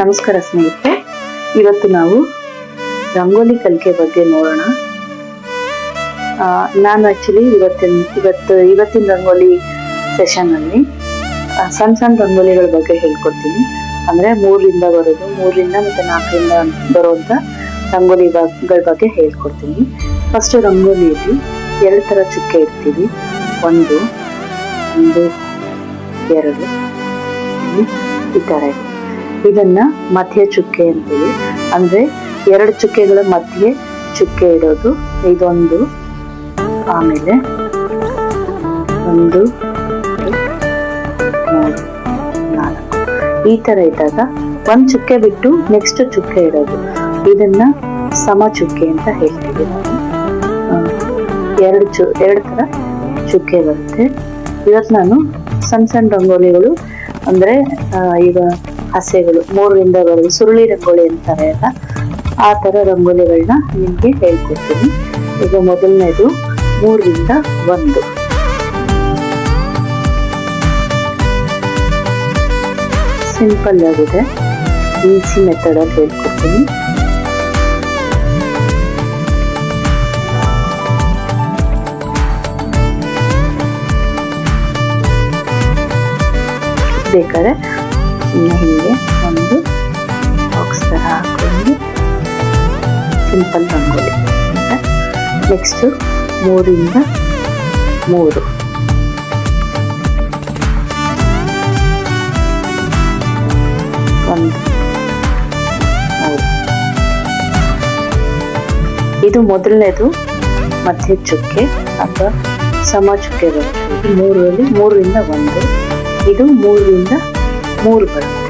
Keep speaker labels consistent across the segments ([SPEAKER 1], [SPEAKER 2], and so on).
[SPEAKER 1] ನಮಸ್ಕಾರ ಸ್ನೇಹಿತರೆ. ಇವತ್ತು ನಾವು ರಂಗೋಲಿ ಕಲಿಕೆ ಬಗ್ಗೆ ನೋಡೋಣ. ನಾನು ಆಕ್ಚುಲಿ ಇವತ್ತಿನ, ಇವತ್ತು, ಇವತ್ತಿನ ರಂಗೋಲಿ ಸೆಷನ್ ಅಲ್ಲಿ ಸಣ್ಣ ಸಣ್ಣ ರಂಗೋಲಿಗಳ ಬಗ್ಗೆ ಹೇಳ್ಕೊಡ್ತೀನಿ. ಅಂದ್ರೆ ಮೂರರಿಂದ ಬರೋದು, ಮೂರರಿಂದ ಮತ್ತೆ ನಾಲ್ಕರಿಂದ ಬರುವಂತ ರಂಗೋಲಿಗಳ ಬಗ್ಗೆ ಹೇಳ್ಕೊಡ್ತೀನಿ. ಫಸ್ಟ್ ರಂಗೋಲಿಯಲ್ಲಿ ಎರಡು ತರ ಚುಕ್ಕೆ ಇಡ್ತೀವಿ ಒಂದು ಒಂದು, ಎರಡು. ಈ ತರ ಇದನ್ನ ಮಧ್ಯ ಚುಕ್ಕೆ ಅಂತೀವಿ. ಅಂದ್ರೆ ಎರಡು ಚುಕ್ಕೆಗಳ ಮಧ್ಯೆ ಚುಕ್ಕೆ ಇಡೋದು. ಇದೊಂದು, ಆಮೇಲೆ ಒಂದು, ಮೂರು, ನಾಲ್ಕು. ಈ ತರ ಇದ್ದಾಗ ಒಂದ್ ಚುಕ್ಕೆ ಬಿಟ್ಟು ನೆಕ್ಸ್ಟ್ ಚುಕ್ಕೆ ಇಡೋದು. ಇದನ್ನ ಸಮ ಚುಕ್ಕೆ ಅಂತ ಹೇಳ್ತೀವಿ. ಎರಡು ಚು, ಎರಡು ತರ ಚುಕ್ಕೆ ಬರುತ್ತೆ. ಇವತ್ತು ನಾನು ಸಣ್ಣ ಸಣ್ಣ ರಂಗೋಲಿಗಳು, ಅಂದ್ರೆ ಈಗ ಹಸೆಗಳು ಮೂರರಿಂದ ಬರೋದು ಸುರುಳಿ ರಂಗೋಲಿ ಅಂತಾರೆ ಅಲ್ಲ? ಆ ಥರ ರಂಗೋಲಿಗಳನ್ನ ನಿಮಗೆ ಹೇಳ್ಕೊಡ್ತೀನಿ. ಈಗ ಮೊದಲನೇದು ಮೂರರಿಂದ ಒಂದು. ಸಿಂಪಲ್ ಆಗಿದೆ. ಈಸಿ ಮೆಥಡಲ್ಲಿ ಹೇಳ್ಕೊಡ್ತೀನಿ. ಬೇಕಾದ್ರೆ ಇನ್ನು ಹೀಗೆ ಒಂದು ಬಾಕ್ಸ್ ಥರ ಹಾಕೊಂಡು ಸಿಂಪಲ್ ರಂಗೋಲಿ ನೆಕ್ಸ್ಟು ಮೂರಿಂದ ಮೂರು. ಒಂದು ಇದು ಮೊದಲನೇದು ಮಧ್ಯ ಚುಕ್ಕೆ ಅಥವಾ ಸಮ ಚುಕ್ಕೆ ಬರುತ್ತೆ ಮೂರರಲ್ಲಿ, ಮೂರರಿಂದ ಒಂದು. ಇದು ಮೂರರಿಂದ ಮೂರು ಬರುತ್ತೆ.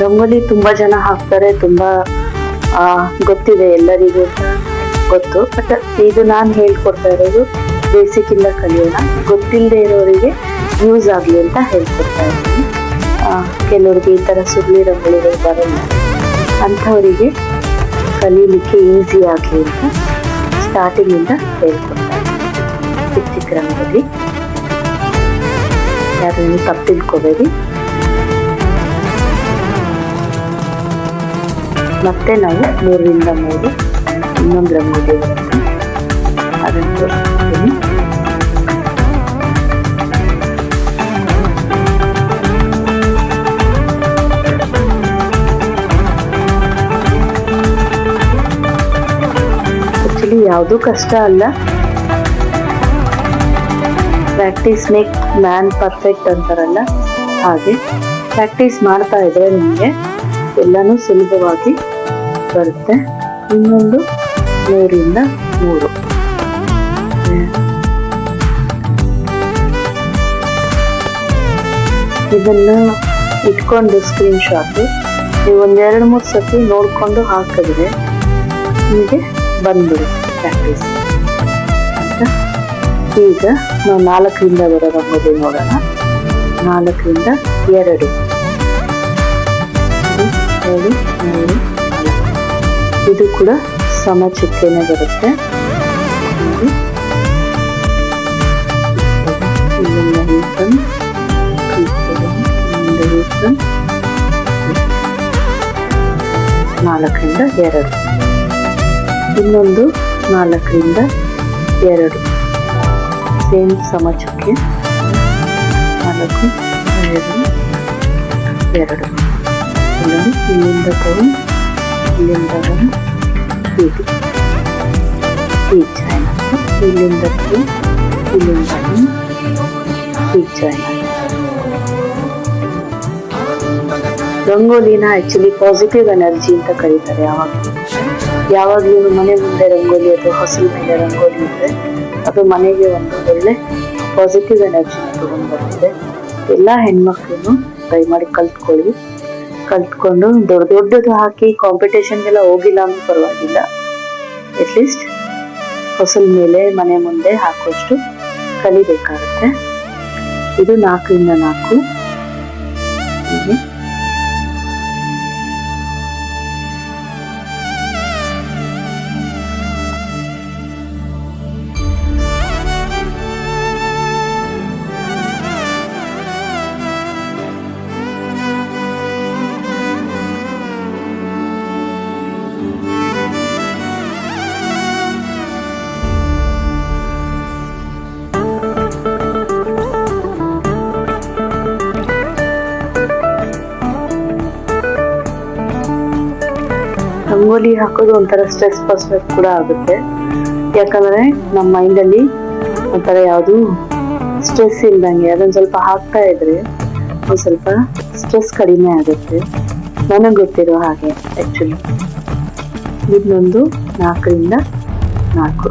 [SPEAKER 1] ರಂಗೋಲಿ ತುಂಬಾ ಜನ ಹಾಕ್ತಾರೆ, ತುಂಬಾ ಗೊತ್ತಿದೆ ಎಲ್ಲರಿಗೂ ಗೊತ್ತು. ಬಟ್ ಇದು ನಾನು ಹೇಳ್ಕೊಡ್ತಾ ಇರೋದು ಬೇಸಿಕ್ ಇಂದ ಕಲಿಯೋಣ. ಗೊತ್ತಿಲ್ಲದೆ ಇರೋರಿಗೆ ಯೂಸ್ ಆಗಲಿ ಅಂತ ಹೇಳ್ಕೊಡ್ತಾ ಇದ್ದೀನಿ. ಕೆಲವ್ರಿಗೆ ಈ ಥರ ಸುರುಳಿ ರಂಗೋಲಿಗಳು ಬರಲ್ಲ. ಅಂಥವರಿಗೆ ಕಲೀಲಿಕ್ಕೆ ಈಸಿ ಆಗಲಿ ಅಂತ ಸ್ಟಾರ್ಟಿಂಗಿಂದ ಇಂದ ಹೇಳ್ಕೊಡ್ತಾ ಇದ್ದೀನಿ ಚಿಕ್ಕ ಚಿಕ್ಕ ರಂಗದಲ್ಲಿ ಯಾರನ್ನು ತಪ್ಪು ತಿಳ್ಕೋಬೇಡಿ ಮತ್ತೆ ನಾವು ಮೂರರಿಂದ ಮೂರು ಇನ್ನೊಂದು ರಂಗೋಲಿ ಅದನ್ನು ತೋರಿಸ್ತೀನಿ. ಆಕ್ಚುಲಿ ಯಾವುದೂ ಕಷ್ಟ ಅಲ್ಲ. ಪ್ರಾಕ್ಟೀಸ್ ಮೇಕ್ ಮ್ಯಾನ್ ಪರ್ಫೆಕ್ಟ್ ಅಂತಾರಲ್ಲ. ಹಾಗೆ ಪ್ರಾಕ್ಟೀಸ್ ಮಾಡ್ತಾ ಇದ್ರೆ ನಿಮಗೆ ಎಲ್ಲನೂ ಸುಲಭವಾಗಿ ಬರುತ್ತೆ. ಇನ್ನೊಂದು ಮೂರಿಂದ ಮೂರು. ಇದನ್ನು ಇಟ್ಕೊಂಡು ಸ್ಕ್ರೀನ್ ಶಾಟ್ ನೀವು ಒಂದೆರಡು ಮೂರು ಸತಿ ನೋಡಿಕೊಂಡು ಹಾಕಿದ್ರೆ ನಿಮಗೆ ಬಂದ್ಬಿಡುತ್ತೆ. ಪ್ರಾಕ್ಟೀಸ್ ಈಗ ನಾವು ನಾಲ್ಕರಿಂದ ಬರೋ ರಂಗೋಲಿ ನೋಡೋಣ. ನಾಲ್ಕರಿಂದ ಎರಡು. ಎರಡು ಮೂರು ಇದು ಕೂಡ ಸಮ ಬರುತ್ತೆ. ನಾಲ್ಕರಿಂದ ಎರಡು. ಇನ್ನೊಂದು ನಾಲ್ಕರಿಂದ ಎರಡು. ಸೇಮ್ ಸಮಾಜಕ್ಕೆ ನಾಲ್ಕು ಎರಡು ಎರಡು. ಇಲ್ಲಿಂದ ತಗೊಂಡು ಇಲ್ಲಿಂದ ಬಂದು ಹೀಗೆ. ಈ ಇಲ್ಲಿಂದ ತಗೊಂಡು ಇಲ್ಲಿಂದ ಬಂದು ಈ ರಂಗೋಲಿನ ಆ್ಯಕ್ಚುಲಿ ಪಾಸಿಟಿವ್ ಎನರ್ಜಿ ಅಂತ ಕರೀತಾರೆ ಯಾವಾಗಲೂ. ಯಾವಾಗಲೂ ಮನೆ ಮುಂದೆ ರಂಗೋಲಿ ಅಥವಾ ಹೊಸಲು ಮೇಲೆ ರಂಗೋಲಿ ಇದ್ರೆ ಅದು ಮನೆಗೆ ಒಂದು ಒಳ್ಳೆ ಪಾಸಿಟಿವ್ ಎನರ್ಜಿ ತಗೊಂಡು ಬರ್ತದೆ. ಎಲ್ಲ ಹೆಣ್ಮಕ್ಳು ಟ್ರೈ ಮಾಡಿ ಕಲ್ತ್ಕೊಳ್ಳಿ. ಕಲ್ತ್ಕೊಂಡು ದೊಡ್ಡ ದೊಡ್ಡದು ಹಾಕಿ ಕಾಂಪಿಟೇಷನ್ಗೆಲ್ಲ ಹೋಗಿಲ್ಲ ಅಂದ್ರೂ ಪರವಾಗಿಲ್ಲ. ಅಟ್ಲೀಸ್ಟ್ ಹೊಸಲ್ ಮೇಲೆ ಮನೆ ಮುಂದೆ ಹಾಕುವಷ್ಟು ಕಲಿಬೇಕಾಗುತ್ತೆ. ಇದು ನಾಲ್ಕರಿಂದ ನಾಲ್ಕು. ರಂಗೋಲಿ ಹಾಕೋದು ಒಂಥರ ಸ್ಟ್ರೆಸ್ ಬಸ್ಟರ್ ಕೂಡ ಆಗುತ್ತೆ. ಯಾಕಂದ್ರೆ ನಮ್ಮ ಮೈಂಡಲ್ಲಿ ಒಂಥರ ಯಾವುದು ಸ್ಟ್ರೆಸ್ ಇಲ್ದಂಗೆ ಅದನ್ನ ಸ್ವಲ್ಪ ಹಾಕ್ತಾ ಇದ್ರೆ ಒಂದು ಸ್ವಲ್ಪ ಸ್ಟ್ರೆಸ್ ಕಡಿಮೆ ಆಗುತ್ತೆ. ನನಗೆ ಗೊತ್ತಿರೋ ಹಾಗೆ ಆ್ಯಕ್ಚುಲಿ ಇದನ್ನೊಂದು ನಾಲ್ಕರಿಂದ ನಾಲ್ಕು.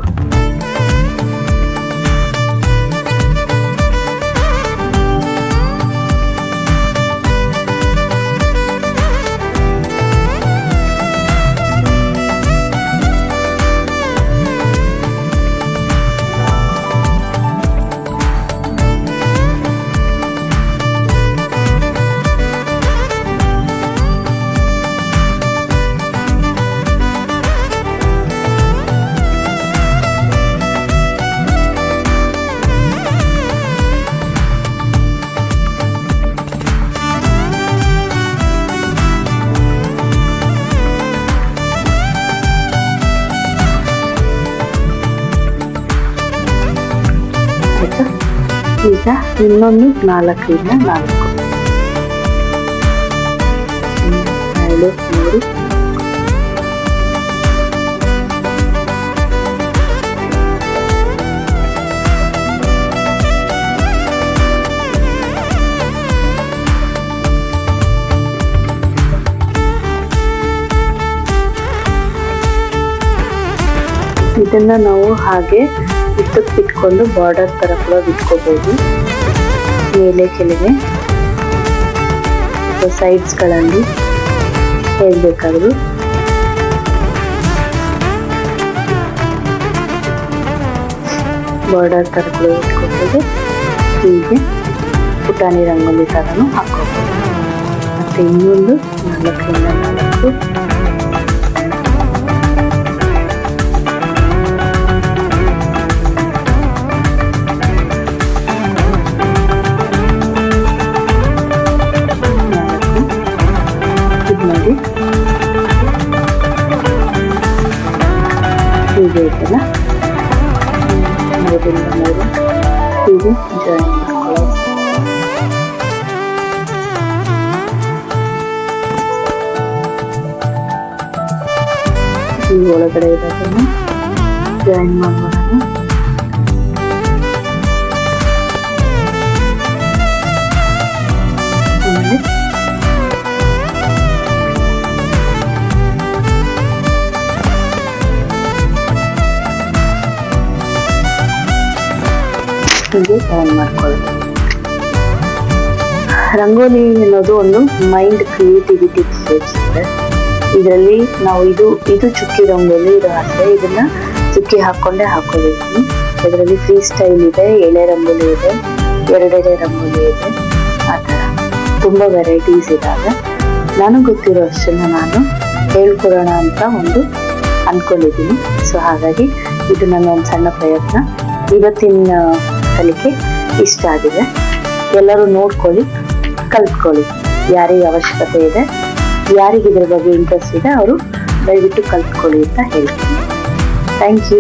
[SPEAKER 1] ಈಗ ಇನ್ನೊಂದು ನಾಲ್ಕರಿಂದ ನಾಲ್ಕು. ಎರಡು ಮೂರು. ಇದನ್ನ ನಾವು ಹಾಗೆ ಉದ್ದಕ್ಕೆ ಬಿಟ್ಕೊಂಡು ಬಾರ್ಡರ್ ತರ ಕೂಡ ಬಿಟ್ಕೋಬಹುದು ಮೇಲೆ ಕೆಳಗೆ ಸೈಡ್ಸ್ಗಳಲ್ಲಿ ಹೇಳ್ಬೇಕಾದ್ರು ಬಾರ್ಡರ್ ತರ ಕೂಡ ಇಟ್ಕೋಬಹುದು ಹೀಗೆ ಪುಟಾಣಿ ರಂಗೋಲಿ ತರನು ಹಾಕೋಬಹುದು ಮತ್ತೆ ಇನ್ನೊಂದು ನಾಲ್ಕರಿಂದ ನಾಲ್ಕು ನಾಲ್ಕು ಹೀಗೆ ಐತಲ್ಲ ಹ್ಮ್, ಮೂರರಿಂದ ಮೂರು ಹೀಗೆ ಜಾಯಿನ್ ಮಾಡ್ಕೊಳ್ಳೋದು ಈ ಒಳಗಡೆ ಇರೋದನ್ನು ಜಾಯಿನ್ ಮಾಡ್ಕೊಳ್ಳೋಣ ಆಮೇಲೆ ಹೀಗೆ ಟರ್ನ್ ಮಾಡ್ಕೊಳ್ಳೋದು. ರಂಗೋಲಿ ಅನ್ನೋದು ಒಂದು ಮೈಂಡ್ ಕ್ರಿಯೇಟಿವಿಟಿ ಸೂಚಿಸುತ್ತೆ ಇದರಲ್ಲಿ ನಾವು ಇದು ಇದು ಚುಕ್ಕಿ ರಂಗೋಲಿ, ಇದು ಹಾಕ್ರೆ ಇದನ್ನ ಚುಕ್ಕಿ ಹಾಕೊಂಡೇ ಹಾಕೋಬೇಕು ಇದರಲ್ಲಿ ಫ್ರೀ ಸ್ಟೈಲ್ ಇದೆ, ಎಳೆ ರಂಗೋಲಿ ಇದೆ ಎರಡೆಡೆ ರಂಗೋಲಿ ಇದೆ, ಆ ಥರ. ತುಂಬ ವೆರೈಟೀಸ್ ಇದ್ದಾವೆ. ನನಗೆ ಗೊತ್ತಿರೋ ಅಷ್ಟನ್ನ ನಾನು ಹೇಳ್ಕೊಡೋಣ ಅಂತ ಒಂದು ಅಂದ್ಕೊಂಡಿದ್ದೀನಿ ಸೊ ಹಾಗಾಗಿ ಇದು ನನ್ನ ಒಂದು ಸಣ್ಣ ಪ್ರಯತ್ನ. ಇವತ್ತಿನ ಕಲಿಕೆ ಇಷ್ಟ ಆಗಿದೆ. ಎಲ್ಲರೂ ನೋಡ್ಕೊಳ್ಳಿ, ಕಲ್ತ್ಕೊಳ್ಳಿ. ಯಾರಿಗೆ ಅವಶ್ಯಕತೆ ಇದೆ, ಯಾರಿಗೆ ಇದ್ರ ಬಗ್ಗೆ ಇಂಟ್ರೆಸ್ಟ್ ಇದೆ, ಅವರು ದಯವಿಟ್ಟು ಕಲ್ತ್ಕೊಳ್ಳಿ ಅಂತ ಹೇಳ್ತೀನಿ. Thank you